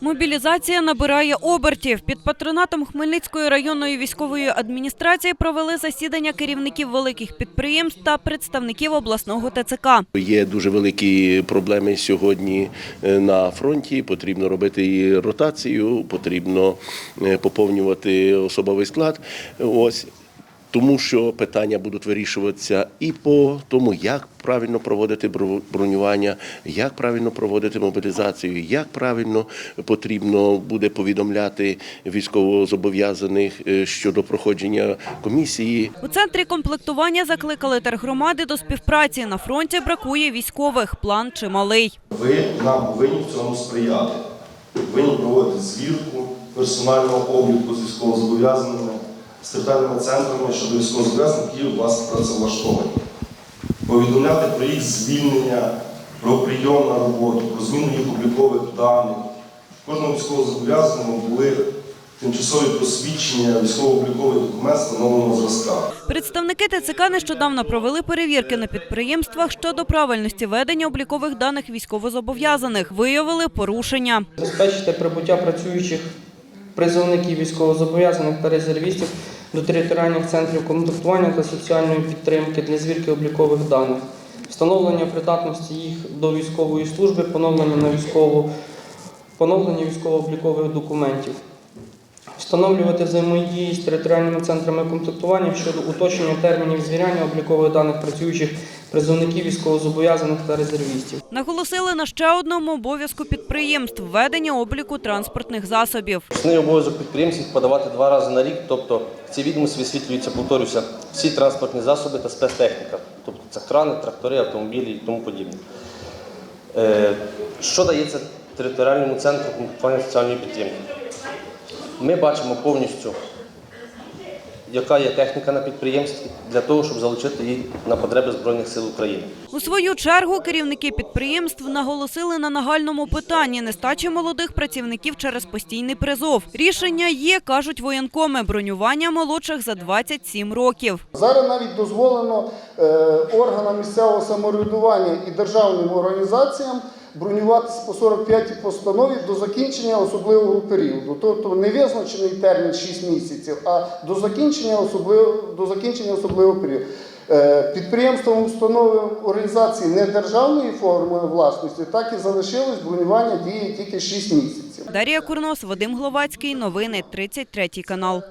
Мобілізація набирає обертів. Під патронатом Хмельницької районної військової адміністрації провели засідання керівників великих підприємств та представників обласного ТЦК. Є дуже великі проблеми сьогодні е, на фронті. Потрібно робити і ротацію, потрібно е, поповнювати особовий склад. Ось. Тому що питання будуть вирішуватися і по тому, як правильно проводити бро- бронювання, як правильно проводити мобілізацію, як правильно потрібно буде повідомляти військовозобов'язаних е, щодо проходження комісії. У центрі комплектування закликали тергромади до співпраці. На фронті бракує військових. План чималий. Ви нам повинні в цьому сприяти. Повинні проводити звірку персонального обліку з військовозобов'язаними, з територіальними центрами щодо військовозобов'язаних, які у вас працевлаштовані. Повідомляти про їх звільнення, про прийом на роботу, про зміну їх облікових даних. Кожному військовозобов'язаному були тимчасові посвідчення, військово-обліковий документ встановленого зразка. Представники ТЦК нещодавно провели перевірки на підприємствах щодо правильності ведення облікових даних військовозобов'язаних. Виявили порушення. Забезпечити прибуття працюючих призовників військовозобов'язаних та резервістів до територіальних центрів комплектування та соціальної підтримки для звірки облікових даних, встановлення придатності їх до військової служби, поновлення на військову, поновлення військово-облікових документів. Встановлювати взаємодії з територіальними центрами комплектування щодо уточнення термінів звіряння облікових даних працюючих призовників військовозобов'язаних та резервістів. Наголосили на ще одному обов'язку підприємств – ведення обліку транспортних засобів. Основний обов'язок підприємців подавати два рази на рік, тобто в цій відомості висвітлюються, повторюся, всі транспортні засоби та спецтехніка, тобто це крани, трактори, автомобілі і тому подібне. Е, Що дається територіальному центру комплектування соціальної підтримки? Ми бачимо повністю, яка є техніка на підприємстві для того, щоб залучити її на потреби Збройних сил України. У свою чергу керівники підприємств наголосили на нагальному питанні нестачі молодих працівників через постійний призов. Рішення є, кажуть воєнкоми, бронювання молодших за 27 років. Зараз навіть дозволено е, органам місцевого самоврядування і державним організаціям бронюватися по 45 постанові до закінчення особливого періоду. Тобто не визначений термін 6 місяців, а до закінчення особливого, до закінчення особливого періоду. Е, Підприємствам, установи організації недержавної форми власності так і залишилось бронювання діє тільки 6 місяців. Дар'я Курнос, Вадим Гловацький. Новини 33 канал.